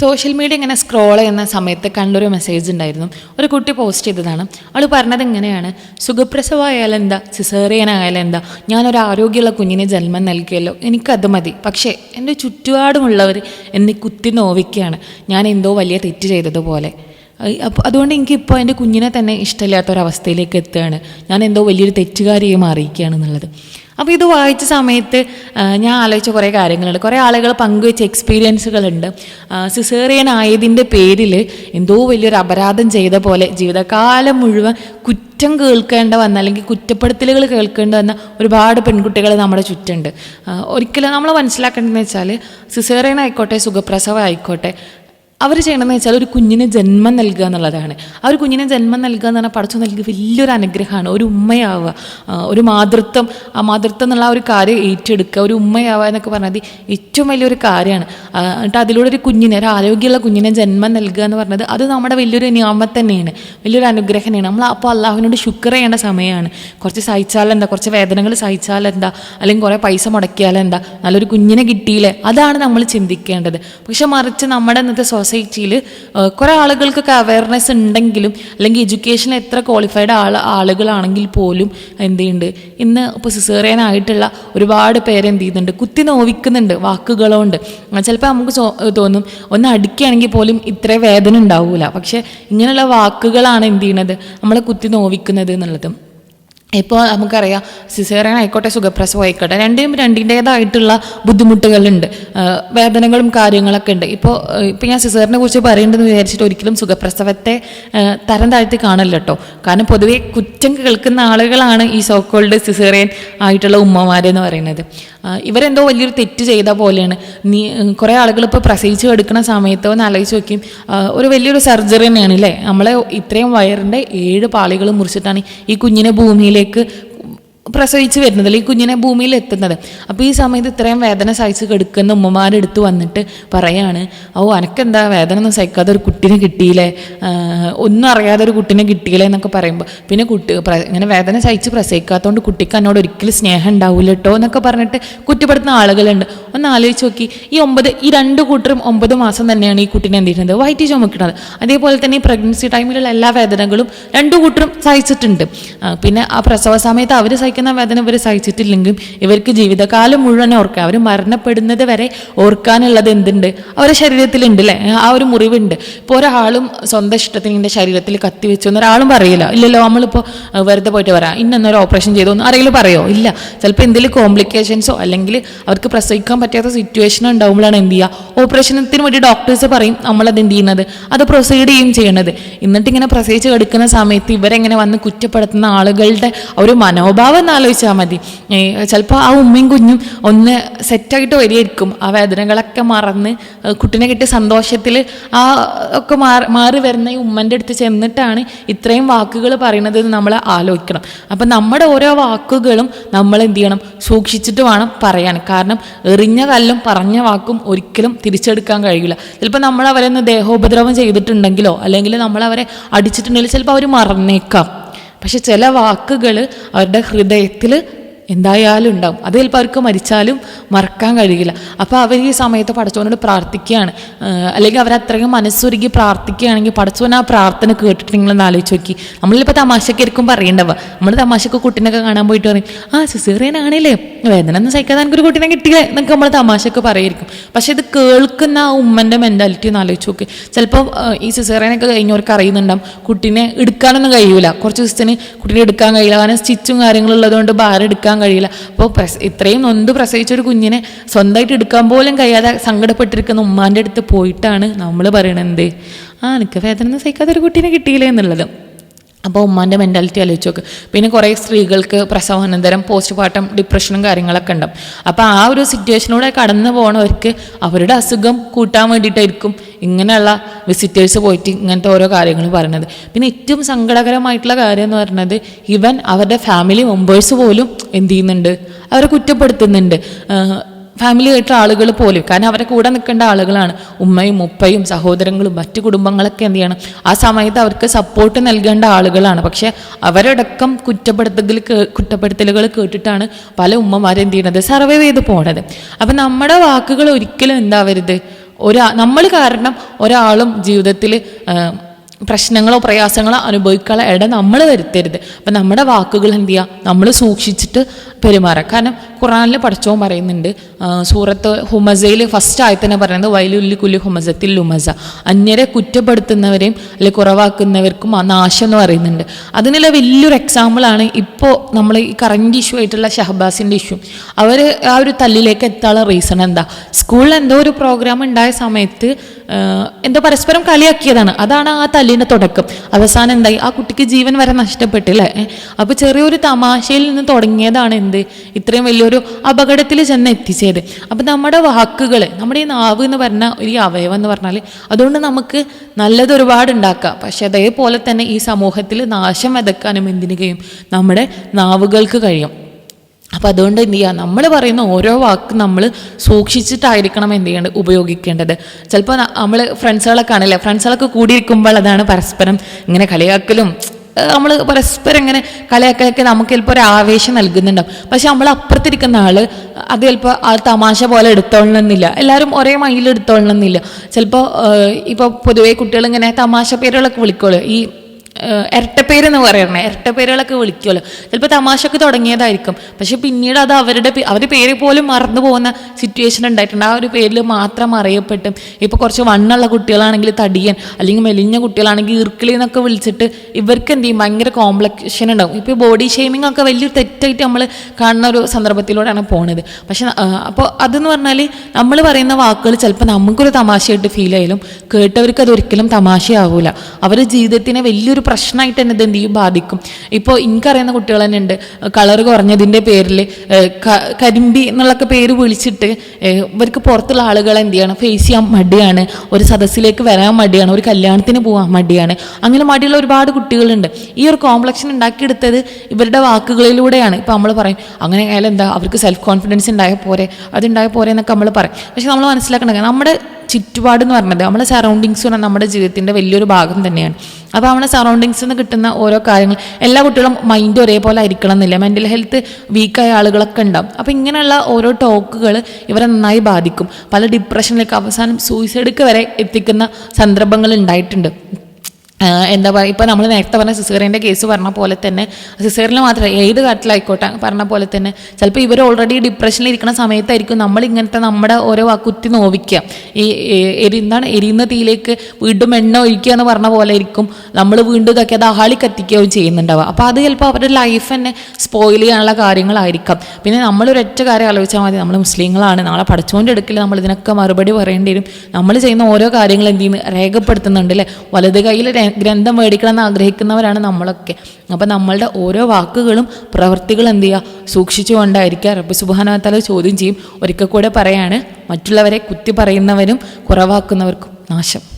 Social media ഇങ്ങനെ scroll ചെയ്യുന്ന സമയത്ത് കണ്ടൊരു മെസ്സേജ് ഉണ്ടായിരുന്നു. ഒരു കുട്ടി പോസ്റ്റ് ചെയ്തതാണ്. അവൾ പറഞ്ഞത് ഇങ്ങനെയാണ്. സുഖപ്രസവമായാലും എന്താ? സിസേറിയനായാലും എന്താ? ഞാനൊരു ആരോഗ്യമുള്ള കുഞ്ഞിനെ ജന്മം നൽകിയല്ലോ. എനിക്കത് മതി. പക്ഷേ എന്റെ ചുറ്റുപാടുമുള്ളവർ എന്നെ കുത്തി നോവിക്കുകയാണ്. ഞാൻ എന്തോ വലിയ തെറ്റ് ചെയ്തതുപോലെ. അപ്പോൾ അതുകൊണ്ട് എനിക്കിപ്പോൾ എന്റെ കുഞ്ഞിനെ തന്നെ ഇഷ്ടമില്ലാത്തൊരവസ്ഥയിലേക്ക് എത്തുകയാണ്. ഞാൻ എന്തോ വലിയൊരു തെറ്റുകാരിയെ മാറിയിരിക്കുകയാണ് എന്നുള്ളത്. അപ്പോൾ ഇത് വായിച്ച സമയത്ത് ഞാൻ ആലോചിച്ച കുറേ കാര്യങ്ങളുണ്ട്. കുറേ ആളുകൾ പങ്കുവെച്ച എക്സ്പീരിയൻസുകളുണ്ട് സിസേറിയൻ ആയതിന്റെ പേരിൽ എന്തോ വലിയൊരു അപരാധം ചെയ്ത പോലെ ജീവിതകാലം മുഴുവൻ കുറ്റം കേൾക്കേണ്ട വന്ന അല്ലെങ്കിൽ കുറ്റപ്പെടുത്തലുകൾ കേൾക്കേണ്ട വന്ന ഒരുപാട് പെൺകുട്ടികൾ നമ്മുടെ ചുറ്റുണ്ട്. ഒരിക്കലും നമ്മൾ മനസ്സിലാക്കേണ്ടതെന്ന് വെച്ചാൽ സിസേറിയൻ ആയിക്കോട്ടെ സുഖപ്രസവം ആയിക്കോട്ടെ അവർ ചെയ്യണമെന്ന് വെച്ചാൽ ഒരു കുഞ്ഞിന് ജന്മം നൽകുക എന്നുള്ളതാണ്. ആ ഒരു കുഞ്ഞിന് ജന്മം നൽകുക എന്ന് പറഞ്ഞാൽ പഠിച്ചു നൽകി വലിയൊരു അനുഗ്രഹമാണ്. ഒരു ഉമ്മയാവുക. ഒരു മാതൃത്വം. ആ മാതൃത്വം എന്നുള്ള ആ ഒരു കാര്യം ഏറ്റെടുക്കുക. ഒരു ഉമ്മയാവുക എന്നൊക്കെ പറഞ്ഞാൽ ഏറ്റവും വലിയൊരു കാര്യമാണ്. എന്നിട്ട് അതിലൂടെ ഒരു കുഞ്ഞിനെ ഒരു ആരോഗ്യമുള്ള കുഞ്ഞിനെ ജന്മം നൽകുക എന്ന് പറഞ്ഞത് അത് നമ്മുടെ വലിയൊരു നിയമം തന്നെയാണ്. വലിയൊരു അനുഗ്രഹം തന്നെയാണ് നമ്മൾ അപ്പോൾ അള്ളാഹുവിനോട് ശുക്ർ ചെയ്യേണ്ട സമയമാണ്. കുറച്ച് സഹിച്ചാലെന്താ കുറച്ച് വേദനകൾ സഹിച്ചാലെന്താ അല്ലെങ്കിൽ കുറേ പൈസ മുടക്കിയാലെന്താ നല്ലൊരു കുഞ്ഞിനെ കിട്ടിയില്ലേ? അതാണ് നമ്മൾ ചിന്തിക്കേണ്ടത്. പക്ഷെ മറിച്ച് നമ്മുടെ ഇന്നത്തെ സൊസൈറ്റിയിൽ കുറേ ആളുകൾക്കൊക്കെ അവയർനെസ് ഉണ്ടെങ്കിലും അല്ലെങ്കിൽ എഡ്യൂക്കേഷൻ എത്ര ക്വാളിഫൈഡ് ആൾ ആളുകളാണെങ്കിൽ പോലും എന്ത് ചെയ്യുന്നുണ്ട് ഇന്ന് ഇപ്പോൾ സിസേറിയൻ ആയിട്ടുള്ള ഒരുപാട് പേര് എന്ത് ചെയ്യുന്നുണ്ട് കുത്തി നോവിക്കുന്നുണ്ട് വാക്കുകളുണ്ട്. ചിലപ്പോൾ നമുക്ക് തോന്നും ഒന്ന് അടിക്കുകയാണെങ്കിൽ പോലും ഇത്ര വേദന ഉണ്ടാവില്ല പക്ഷേ ഇങ്ങനെയുള്ള വാക്കുകളാണ് എന്ത് ചെയ്യണത്? നമ്മളെ കുത്തി നോവിക്കുന്നത് എന്നുള്ളത്. ഇപ്പോൾ നമുക്കറിയാം സിസേറിയൻ ആയിക്കോട്ടെ സുഖപ്രസവം ആയിക്കോട്ടെ രണ്ടിനും രണ്ടിന്റേതായിട്ടുള്ള ബുദ്ധിമുട്ടുകളുണ്ട് വേദനകളും കാര്യങ്ങളൊക്കെ ഉണ്ട്. ഇപ്പോൾ ഇപ്പോൾ ഞാൻ സിസേറിനെ കുറിച്ച് പറയേണ്ടതെന്ന് വിചാരിച്ചിട്ട് ഒരിക്കലും സുഖപ്രസവത്തെ തരം താഴ്ത്തി കാണില്ല കേട്ടോ. കാരണം പൊതുവേ കുറ്റം കേൾക്കുന്ന ആളുകളാണ് ഈ സോക്കോൾഡ് സിസേറിയൻ ആയിട്ടുള്ള ഉമ്മമാരെന്ന് പറയുന്നത്. ഇവരെന്തോ വലിയൊരു തെറ്റ് ചെയ്ത പോലെയാണ്. നീ കുറേ ആളുകൾ ഇപ്പോൾ പ്രസവിച്ച് എടുക്കുന്ന സമയത്തോ ഒന്ന് ആലോചിച്ച് നോക്കിയും ഒരു വലിയൊരു സർജറി തന്നെയാണ് അല്ലേ? നമ്മളെ ഇത്രയും വയറിന്റെ ഏഴ് പാളികൾ മുറിച്ചിട്ടാണ് ഈ കുഞ്ഞിനെ ഭൂമിയിലേക്ക് പ്രസവിച്ച് വരുന്നത് അല്ലെങ്കിൽ കുഞ്ഞിനെ ഭൂമിയിൽ എത്തുന്നത്. അപ്പോൾ ഈ സമയത്ത് ഇത്രയും വേദന സഹിച്ച് കെടുക്കുന്ന ഉമ്മമാരെടുത്ത് വന്നിട്ട് പറയാണ് ഓ അനക്കെന്താ വേദന ഒന്നും സഹിക്കാതെ ഒരു കുട്ടീനെ കിട്ടിയില്ലേ? ഒന്നും അറിയാതെ ഒരു കുട്ടീനെ കിട്ടിയില്ലേ? എന്നൊക്കെ പറയുമ്പോൾ പിന്നെ കുട്ടി ഇങ്ങനെ വേദന സഹിച്ച് പ്രസവിക്കാത്തതുകൊണ്ട് കുട്ടിക്ക് എന്നോട് ഒരിക്കലും സ്നേഹം ഉണ്ടാവില്ല കേട്ടോ എന്നൊക്കെ പറഞ്ഞിട്ട് കുറ്റപ്പെടുത്തുന്ന ആളുകളുണ്ട്. ഒന്ന് ആലോചിച്ച് നോക്കി ഈ ഒമ്പത് ഈ രണ്ട് കൂട്ടരും ഒമ്പത് മാസം തന്നെയാണ് ഈ കുട്ടീനെ എന്ത് ചെയ്യുന്നത്? വയറ്റി ചുമക്കുന്നത്. അതേപോലെ തന്നെ ഈ പ്രഗ്നൻസി ടൈമിലുള്ള എല്ലാ വേദനകളും രണ്ടു കൂട്ടരും സഹിച്ചിട്ടുണ്ട്. പിന്നെ ആ പ്രസവ സമയത്ത് അവർ സഹിക്കുന്ന വേദന ഇവർ സഹിച്ചിട്ടില്ലെങ്കിലും ഇവർക്ക് ജീവിതകാലം മുഴുവൻ ഓർക്കുക അവർ മരണപ്പെടുന്നത് വരെ ഓർക്കാനുള്ളത് എന്തുണ്ട്? അവരുടെ ശരീരത്തിലുണ്ട് അല്ലേ ആ ഒരു മുറിവുണ്ട്. ഇപ്പോൾ ഒരാളും സ്വന്തം ഇഷ്ടത്തിന് എന്റെ ശരീരത്തിൽ കത്തി വെച്ചു എന്ന് ഒരാളും പറയില്ല. ഇല്ലല്ലോ നമ്മളിപ്പോൾ വെറുതെ പോയിട്ട് വരാം. ഇന്നൊരു ഓപ്പറേഷൻ ചെയ്തു എന്ന് ആരെങ്കിലും പറയോ? ഇല്ല. ചിലപ്പോൾ എന്തെങ്കിലും കോംപ്ലിക്കേഷൻസോ അല്ലെങ്കിൽ അവർക്ക് പ്രസവിക്കാൻ പറ്റാത്ത സിറ്റുവേഷൻ ഉണ്ടാകുമ്പോഴാണ് എന്ത് ചെയ്യുക ഓപ്പറേഷനത്തിന് വേണ്ടി ഡോക്ടേഴ്സ് പറയും നമ്മളത് എന്ത് ചെയ്യുന്നത്? അത് പ്രൊസീഡ് ചെയ്യും ചെയ്യണത്. എന്നിട്ട് ഇങ്ങനെ പ്രസവിച്ച് കിടക്കുന്ന സമയത്ത് ഇവരെങ്ങനെ വന്ന് കുറ്റപ്പെടുത്തുന്ന ആളുകളുടെ ഒരു മനോഭാവം ഒന്ന് ആലോചിച്ചാൽ മതി. ചിലപ്പോൾ ആ ഉമ്മയും കുഞ്ഞും ഒന്ന് സെറ്റായിട്ട് വരികയായിരിക്കും ആ വേദനകളൊക്കെ മറന്ന് കുട്ടിനെ കിട്ടിയ സന്തോഷത്തിൽ ആ ഒക്കെ മാറി മാറി വരുന്ന ഈ ഉമ്മന്റെ അടുത്ത് ചെന്നിട്ടാണ് ഇത്രയും വാക്കുകൾ പറയുന്നത് നമ്മൾ ആലോചിക്കണം. അപ്പം നമ്മുടെ ഓരോ വാക്കുകളും നമ്മൾ എന്ത് ചെയ്യണം? സൂക്ഷിച്ചിട്ട് വേണം പറയാൻ. കാരണം എറിഞ്ഞ കല്ലും പറഞ്ഞ വാക്കും ഒരിക്കലും തിരിച്ചെടുക്കാൻ കഴിയില്ല. ചിലപ്പോൾ നമ്മൾ അവരെ ഒന്ന് ദേഹോപദ്രവം ചെയ്തിട്ടുണ്ടെങ്കിലോ അല്ലെങ്കിൽ നമ്മൾ അവരെ അടിച്ചിട്ടുണ്ടെങ്കിൽ ചിലപ്പോൾ അവർ മറന്നേക്കാം. പക്ഷെ ചില വാക്കുകൾ അവരുടെ ഹൃദയത്തിൽ എന്തായാലും ഉണ്ടാവും. അത് ചിലപ്പോൾ അവർക്ക് മരിച്ചാലും മറക്കാൻ കഴിയില്ല. അപ്പോൾ അവർ ഈ സമയത്ത് പടച്ചവനോട് പ്രാർത്ഥിക്കുകയാണ്. അല്ലെങ്കിൽ അവർ അത്രയും മനസ്സൊരുക്കി പ്രാർത്ഥിക്കുകയാണെങ്കിൽ പടച്ചവൻ ആ പ്രാർത്ഥന കേട്ടിട്ട് നിങ്ങളൊന്ന് ആലോചിച്ച് നോക്കി. നമ്മളിപ്പോൾ തമാശക്കായിരിക്കും പറയേണ്ടവ. നമ്മൾ തമാശക്ക് കുട്ടീനൊക്കെ കാണാൻ പോയിട്ട് പറയും ആ സിസേറിയൻ ആണല്ലേ വേദന ഒന്നും സഹിക്കാതെ എനിക്കൊരു കുട്ടീനെ കിട്ടിയില്ലേ? എന്നൊക്കെ നമ്മൾ തമാശക്ക് പറയായിരിക്കും. പക്ഷേ ഇത് കേൾക്കുന്ന ആ ഉമ്മന്റെ മെന്റാലിറ്റി ഒന്ന് ആലോചിച്ച് നോക്കി. ചിലപ്പോൾ ഈ സിസേറിയനൊക്കെ കഴിഞ്ഞവർക്ക് അറിയുന്നുണ്ടാവും കുട്ടീനെ എടുക്കാനൊന്നും കഴിയൂല. കുറച്ച് ദിവസത്തിന് കുട്ടീനെ എടുക്കാൻ കഴിയില്ല. കാരണം സ്റ്റിച്ചും കാര്യങ്ങളും ഉള്ളതുകൊണ്ട് ഭാരം എടുക്കാൻ കഴിയില്ല. അപ്പോൾ പ്രസ ഇത്രയും നൊന്ത് പ്രസവിച്ച ഒരു കുഞ്ഞിനെ സ്വന്തമായിട്ട് എടുക്കാൻ പോലും കഴിയാതെ സങ്കടപ്പെട്ടിരിക്കുന്ന ഉമ്മാന്റെ അടുത്ത് പോയിട്ടാണ് നമ്മൾ പറയണത്. ആ എനിക്ക് വേദന സഹിക്കാത്ത ഒരു കുട്ടീനെ കിട്ടിയില്ലേ എന്നുള്ളത്. അപ്പോൾ ഉമ്മാന്റെ മെന്റാലിറ്റി ആലോചിച്ച് നോക്ക്. പിന്നെ കുറേ സ്ത്രീകൾക്ക് പ്രസവാനന്തരം പോസ്റ്റ് പാർട്ടം ഡിപ്രഷനും കാര്യങ്ങളൊക്കെ ഉണ്ടാവും. അപ്പോൾ ആ ഒരു സിറ്റുവേഷനിലൂടെ കടന്നു പോകണവർക്ക് അവരുടെ അസുഖം കൂട്ടാൻ വേണ്ടിയിട്ടായിരിക്കും ഇങ്ങനെയുള്ള വിസിറ്റേഴ്സ് പോയിട്ട് ഇങ്ങനത്തെ ഓരോ കാര്യങ്ങൾ പറയുന്നത് പിന്നെ ഏറ്റവും സങ്കടകരമായിട്ടുള്ള കാര്യം എന്ന് പറയുന്നത് ഇവൻ അവരുടെ ഫാമിലി മെമ്പേഴ്സ് പോലും എന്ത് ചെയ്യുന്നുണ്ട്? അവരെ കുറ്റപ്പെടുത്തുന്നുണ്ട്. ഫാമിലി ആയിട്ടുള്ള ആളുകൾ പോലും കാരണം അവരെ കൂടെ നിൽക്കേണ്ട ആളുകളാണ്. ഉമ്മയും ഉപ്പയും സഹോദരങ്ങളും മറ്റു കുടുംബങ്ങളൊക്കെ എന്ത് ചെയ്യണം? ആ സമയത്ത് അവർക്ക് സപ്പോർട്ട് നൽകേണ്ട ആളുകളാണ്. പക്ഷെ അവരടക്കം കുറ്റപ്പെടുത്തൽ കുറ്റപ്പെടുത്തലുകൾ കേട്ടിട്ടാണ് പല ഉമ്മമാരും എന്ത് ചെയ്യണത്? സർവൈവ് ചെയ്ത് പോണത്. അപ്പം നമ്മുടെ വാക്കുകൾ ഒരിക്കലും എന്താവരുത്? ഒരാ നമ്മൾ കാരണം ഒരാളും ജീവിതത്തിൽ പ്രശ്നങ്ങളോ പ്രയാസങ്ങളോ അനുഭവിക്കാനുള്ള ഇട നമ്മൾ വരുത്തരുത്. അപ്പം നമ്മുടെ വാക്കുകൾ എന്ത് ചെയ്യുക നമ്മൾ സൂക്ഷിച്ചിട്ട് പെരുമാറുക കാരണം ഖുറാനിൽ പഠിച്ചവും പറയുന്നുണ്ട് സൂറത്ത് ഹുമസയിൽ ഫസ്റ്റ് ആയി തന്നെ പറയുന്നത് വൈലുല്ലി കുല്ലി ഹുമസത്തിൽ ലുമസ. അന്യരെ കുറ്റപ്പെടുത്തുന്നവരെയും അല്ലെങ്കിൽ കുറവാക്കുന്നവർക്കും ആ നാശം എന്ന് പറയുന്നുണ്ട്. അതിനുള്ള വലിയൊരു എക്സാമ്പിളാണ് ഇപ്പോൾ നമ്മൾ ഈ കറണ്ട് ഇഷ്യൂ ആയിട്ടുള്ള ഷഹബാസിന്റെ ഇഷ്യൂ അവർ ആ ഒരു തല്ലിലേക്ക് എത്താനുള്ള റീസൺ എന്താ? സ്കൂളിൽ എന്തോ ഒരു പ്രോഗ്രാം ഉണ്ടായ സമയത്ത് എന്തോ പരസ്പരം കളിയാക്കിയതാണ്. അതാണ് ആ തല്ലിന്റെ തുടക്കം. അവസാനം എന്തായി? ആ കുട്ടിക്ക് ജീവൻ വരെ നഷ്ടപ്പെട്ടില്ലേ അപ്പോൾ ചെറിയൊരു തമാശയിൽ നിന്ന് തുടങ്ങിയതാണ് എന്ത്? ഇത്രയും വലിയൊരു അപകടത്തിൽ ചെന്ന് എത്തിച്ചത് അപ്പം നമ്മുടെ വാക്കുകൾ നമ്മുടെ ഈ നാവ് എന്ന് പറഞ്ഞ ഒരു അവയവം എന്ന് പറഞ്ഞാൽ അതുകൊണ്ട് നമുക്ക് നല്ലത് ഒരുപാട് ഉണ്ടാക്കാം പക്ഷെ അതേപോലെ തന്നെ ഈ സമൂഹത്തിൽ നാശം വിതക്കാനും എന്തിനു കഴിയും നമ്മുടെ നാവുകൾക്ക് കഴിയും. അപ്പോൾ അതുകൊണ്ട് എന്ത് ചെയ്യുക നമ്മൾ പറയുന്ന ഓരോ വാക്ക് നമ്മൾ സൂക്ഷിച്ചിട്ടായിരിക്കണം എന്ത് ചെയ്യേണ്ടത്? ഉപയോഗിക്കേണ്ടത്. ചിലപ്പോൾ നമ്മൾ ഫ്രണ്ട്സുകളൊക്കെ ആണല്ലേ? ഫ്രണ്ട്സുകളൊക്കെ കൂടിയിരിക്കുമ്പോൾ അതാണ് പരസ്പരം ഇങ്ങനെ കളിയാക്കലും നമ്മൾ പരസ്പരം ഇങ്ങനെ കളിയാക്കലൊക്കെ നമുക്ക് ചിലപ്പോൾ ഒരു ആവേശം നൽകുന്നുണ്ടാവും. പക്ഷെ നമ്മൾ അപ്പുറത്തിരിക്കുന്ന ആൾ അത് ചിലപ്പോൾ ആ തമാശ പോലെ എടുത്തോളണമെന്നില്ല. എല്ലാവരും ഒരേ മൈൽ എടുത്തോളണമെന്നില്ല. ചിലപ്പോൾ ഇപ്പോൾ പൊതുവേ കുട്ടികൾ ഇങ്ങനെ തമാശ പേരുകളൊക്കെ വിളിക്കോളൂ ഈ ഇരട്ടപ്പേര് എന്ന് പറയണേ. ഇരട്ടപ്പേരുകളൊക്കെ വിളിക്കുമല്ലോ ചിലപ്പോൾ തമാശക്ക് തുടങ്ങിയതായിരിക്കും. പക്ഷെ പിന്നീട് അത് അവരുടെ അവരുടെ പേര് പോലും മറന്നു പോകുന്ന സിറ്റുവേഷൻ ഉണ്ടായിട്ടുണ്ട്. ആ ഒരു പേരിൽ മാത്രം അറിയപ്പെട്ടും. ഇപ്പോൾ കുറച്ച് വണ്ണുള്ള കുട്ടികളാണെങ്കിൽ തടിയൻ അല്ലെങ്കിൽ മെലിഞ്ഞ കുട്ടികളാണെങ്കിൽ ഇർക്കിളി എന്നൊക്കെ വിളിച്ചിട്ട് ഇവർക്ക് എന്ത് ചെയ്യും? ഭയങ്കര കോംപ്ലക്ഷൻ ഉണ്ടാവും. ഇപ്പോൾ ബോഡി ഷെയ്മിംഗ് ഒക്കെ വലിയൊരു തെറ്റായിട്ട് നമ്മൾ കാണുന്ന ഒരു സന്ദർഭത്തിലൂടെയാണ് പോണത്. പക്ഷെ അപ്പോൾ അതെന്ന് പറഞ്ഞാൽ നമ്മൾ പറയുന്ന വാക്കുകൾ ചിലപ്പോൾ നമുക്കൊരു തമാശയായിട്ട് ഫീൽ ആയാലും കേട്ടവർക്ക് അതൊരിക്കലും തമാശയാവില്ല അവരുടെ ജീവിതത്തിനെ വലിയൊരു പ്രശ്നമായിട്ട് തന്നെ ഇത് എന്ത് ചെയ്യും? ബാധിക്കും. ഇപ്പോൾ എനിക്കറിയുന്ന കുട്ടികൾ തന്നെ ഉണ്ട്. കളർ കുറഞ്ഞതിന്റെ പേരിൽ കരിമ്പി എന്നുള്ളൊക്കെ പേര് വിളിച്ചിട്ട് ഇവർക്ക് പുറത്തുള്ള ആളുകൾ എന്ത് ചെയ്യണം? ഫേസ് ചെയ്യാൻ മടിയാണ്. ഒരു സദസ്സിലേക്ക് വരാൻ മടിയാണ്. ഒരു കല്യാണത്തിന് പോകാൻ മടിയാണ്. അങ്ങനെ മടിയുള്ള ഒരുപാട് കുട്ടികളുണ്ട്. ഈ ഒരു കോംപ്ലക്ഷൻ ഉണ്ടാക്കിയെടുത്തത് ഇവരുടെ വാക്കുകളിലൂടെയാണ്. ഇപ്പോൾ നമ്മൾ പറയും അങ്ങനെ ആയാലും എന്താ അവർക്ക് സെൽഫ് കോൺഫിഡൻസ് ഉണ്ടായ പോരെ. അതുണ്ടായ പോരെ എന്നൊക്കെ നമ്മൾ പറയും. പക്ഷെ നമ്മൾ മനസ്സിലാക്കണം നമ്മുടെ ചുറ്റുപാട് എന്ന് പറഞ്ഞത്. നമ്മളെ സറൗണ്ടിങ്സ് പറഞ്ഞാൽ നമ്മുടെ ജീവിതത്തിന്റെ വലിയൊരു ഭാഗം തന്നെയാണ്. അപ്പോൾ നമ്മുടെ സറൗണ്ടിങ്സിൽ നിന്ന് കിട്ടുന്ന ഓരോ കാര്യങ്ങൾ എല്ലാ കുട്ടികളും മൈൻഡ് ഒരേപോലെ ആയിരിക്കണം എന്നില്ല മെന്റൽ ഹെൽത്ത് വീക്കായ ആളുകളൊക്കെ ഉണ്ടാവും. അപ്പോൾ ഇങ്ങനെയുള്ള ഓരോ ടോക്കുകൾ ഇവരെ നന്നായി ബാധിക്കും. പല ഡിപ്രഷനിലേക്ക് അവസാനം സൂയിസൈഡൊക്കെ വരെ എത്തിക്കുന്ന സന്ദർഭങ്ങൾ ഉണ്ടായിട്ടുണ്ട്. എന്താ പറയുക ഇപ്പോൾ നമ്മൾ നേരത്തെ പറഞ്ഞ സിസേറിയന്റെ കേസ് പറഞ്ഞ പോലെ തന്നെ സിസേറിന് മാത്രമല്ല ഏത് കാട്ടിലായിക്കോട്ടെ പറഞ്ഞ പോലെ തന്നെ ചിലപ്പോൾ ഇവർ ഓൾറെഡി ഡിപ്രഷനിൽ ഇരിക്കുന്ന സമയത്തായിരിക്കും നമ്മൾ ഇങ്ങനത്തെ നമ്മുടെ ഓരോ കുത്തി നോവിക്കുക ഈ എരി എന്താണ് എരിയുന്ന തീയിലേക്ക് വീണ്ടും എണ്ണ ഒഴിക്കുക എന്ന് പറഞ്ഞ പോലെ ആയിരിക്കും നമ്മൾ വീണ്ടും ഇതൊക്കെ അത് ആളി കത്തിക്കുകയും ചെയ്യുന്നുണ്ടാവുക. അപ്പോൾ അത് ചിലപ്പോൾ അവരുടെ ലൈഫ് തന്നെ സ്പോയിൽ ചെയ്യാനുള്ള കാര്യങ്ങളായിരിക്കാം. പിന്നെ നമ്മളൊരൊറ്റ കാര്യം ആലോചിച്ചാൽ മതി. നമ്മൾ മുസ്ലിങ്ങളാണ്. നാളെ പഠിച്ചുകൊണ്ട് എടുക്കില്ല നമ്മൾ ഇതിനൊക്കെ മറുപടി പറയേണ്ടി വരും. നമ്മൾ ചെയ്യുന്ന ഓരോ കാര്യങ്ങൾ എന്ത് ചെയ്യുന്നു? രേഖപ്പെടുത്തുന്നുണ്ട് അല്ലേ വലത് കയ്യിൽ ഗ്രന്ഥം മേടിക്കണം എന്ന് ആഗ്രഹിക്കുന്നവരാണ് നമ്മളൊക്കെ. അപ്പം നമ്മളുടെ ഓരോ വാക്കുകളും പ്രവൃത്തികളും എന്ത് ചെയ്യുക സൂക്ഷിച്ചുകൊണ്ടായിരിക്കുക റബ്ബ് സുബാനത്താല ചോദ്യം ചെയ്യും. ഒരിക്കൽ കൂടെ പറയാണ്. മറ്റുള്ളവരെ കുത്തി പറയുന്നവരും കുറവാക്കുന്നവർക്കും നാശം.